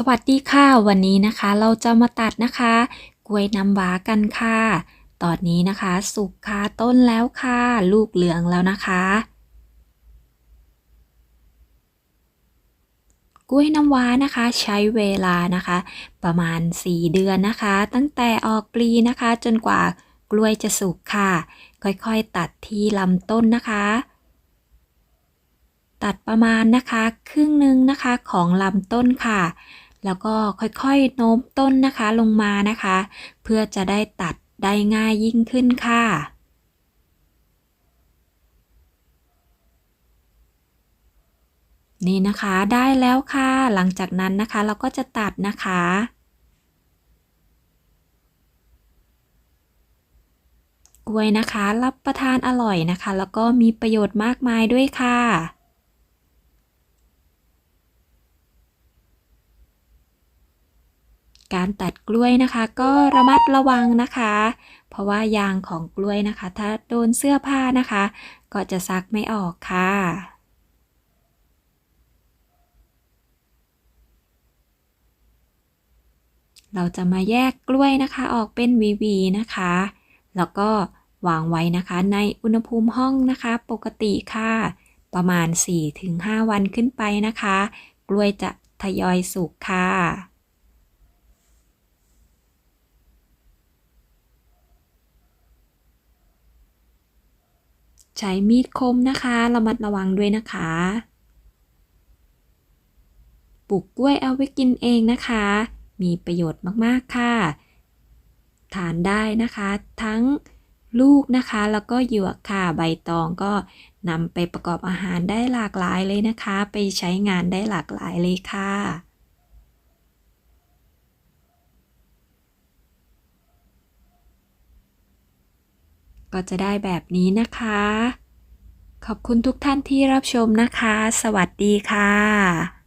สวัสดีค่ะ วันนี้นะคะเราจะมาตัดนะคะกล้วยน้ำว้ากันค่ะ ตอนนี้นะคะ สุกคาต้นแล้วค่ะ ลูกเหลืองแล้วนะคะกล้วยน้ำว้านะคะใช้เวลานะคะ ประมาณ 4 เดือนนะคะ ตั้งแต่ออกปลีนะคะ จนกว่ากล้วยจะสุกค่ะ ค่อยๆตัดที่ลำต้นนะคะ ตัดประมาณนะคะ ครึ่งหนึ่งนะคะของลำต้นค่ะ แล้วก็ค่อยๆโน้มต้นนะคะลงมานะคะ เพื่อจะได้ตัดได้ง่ายยิ่งขึ้นค่ะนี่นะคะได้แล้วค่ะ หลังจากนั้นนะคะเราก็จะตัดนะคะ กล้วยนะคะ รับประทานอร่อยนะคะ แล้วก็มีประโยชน์มากมายด้วยค่ะ การตัดกล้วยนะคะ ก็ระมัดระวังนะคะ เพราะว่ายางของกล้วยนะคะ ถ้าโดนเสื้อผ้านะคะ ก็จะซักไม่ออกค่ะเราจะมาแยกกล้วยนะคะ ออกเป็นหวีนะคะ แล้วก็วางไว้นะคะ ในอุณหภูมิห้องนะคะ ปกติค่ะ ประมาณ 4-5 วันขึ้นไปนะคะ กล้วยจะทยอยสุกค่ะ ใช้มีดคมนะคะระมัดระวังด้วยนะคะปลูกกล้วยเอาไว้กินเองนะคะ มีประโยชน์มากๆค่ะ ทานได้นะคะ ทั้งลูกนะคะ แล้วก็หยวกค่ะ ใบตองก็นำไปประกอบอาหารได้หลากหลายเลยนะคะ ไปใช้งานได้หลากหลายเลยค่ะ ก็จะได้แบบนี้นะคะ ขอบคุณทุกท่านที่รับชมนะคะ สวัสดีค่ะ